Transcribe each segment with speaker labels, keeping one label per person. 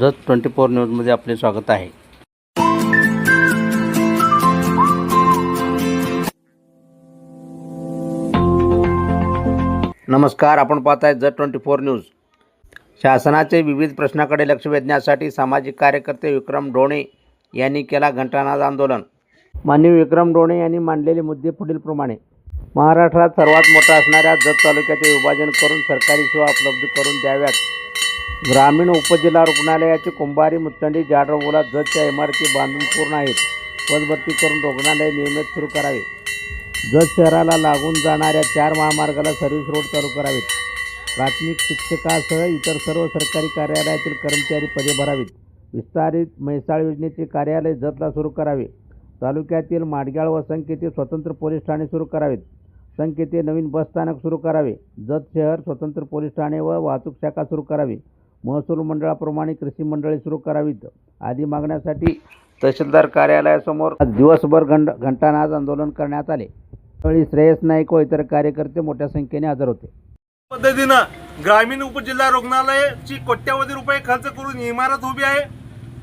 Speaker 1: Jat twenty four न्यूजमध्ये आपले स्वागत आहे. नमस्कार आपण पाहत आहे जत ट्वेंटी फोर न्यूज. शासनाचे विविध प्रश्नाकडे लक्ष वेधण्यासाठी सामाजिक कार्यकर्ते विक्रम डोणे यांनी केला घंटानाद आंदोलन. माननीय विक्रम डोणे यांनी मांडलेले मुद्दे पुढीलप्रमाणे महाराष्ट्रात सर्वात मोठा असणाऱ्या जत तालुक्याचे विभाजन करून सरकारी सेवा उपलब्ध करून द्याव्यात. ग्रामीण उपजिल्हा रुग्णालयाची कुंभारी मुचंडी जाडरगोला जतच्या इमारती बांधून पूर्ण आहेत. पदभरती करून रुग्णालय नियमित सुरू करावे. जत शहराला लागून जाणाऱ्या चार महामार्गाला सर्व्हिस रोड चालू करावेत. प्राथमिक शिक्षकासह इतर सर्व सरकारी कार्यालयातील कर्मचारी पदे भरावीत. विस्तारित म्हैसाळ योजनेचे कार्यालय जतला सुरू करावे. तालुक्यातील माडगाळ व संख येथे स्वतंत्र पोलीस ठाणे सुरू करावेत. संख येथे नवीन बसस्थानक सुरू करावे. जत शहर स्वतंत्र पोलीस ठाणे व वाहतूक शाखा सुरू करावी. महसूल मंडळाप्रमाणे कृषी मंडळे सुरू करावीत. आदी मागण्यासाठी तहसीलदार कार्यालयासमोर दिवसभर घंट घंटानाद आंदोलन करण्यात आले. त्यावेळी श्रेयस नाईक व इतर कार्यकर्ते मोठ्या संख्येने हजर होते.
Speaker 2: पद्धतीनं ग्रामीण उपजिल्हा रुग्णालयाची कोट्यावधी रुपये खर्च करून इमारत उभी आहे.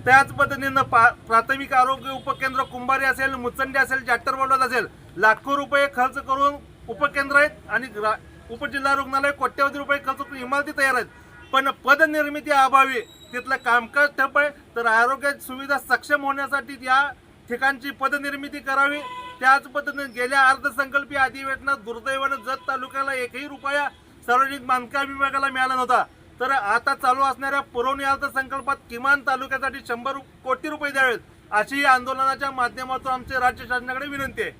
Speaker 2: त्याच पद्धतीनं पा प्राथमिक आरोग्य उपकेंद्र कुंभारी असेल मुचंडी असेल जाटरवाडोद असेल लाखो रुपये खर्च करून उपकेंद्र आहेत आणि ग्रा उपजिल्हा रुग्णालय कोट्यावधी रुपये खर्च करून इमारती तयार आहेत. पण पदनिर्मिती अभावी तिथलं कामकाज ठप आहे. तर आरोग्य सुविधा सक्षम होण्यासाठी या ठिकाणची पदनिर्मिती करावी. त्याच पद्धतीने गेल्या अर्थसंकल्पीय अधिवेशनात दुर्दैवानं जत तालुक्याला एकही रुपया सार्वजनिक बांधकाम विभागाला मिळाला नव्हता. तर आता चालू असणाऱ्या पुरवणी अर्थसंकल्पात किमान तालुक्यासाठी शंभर कोटी रुपये द्यावेत अशी या आंदोलनाच्या माध्यमातून आमचे राज्य शासनाकडे विनंती आहे.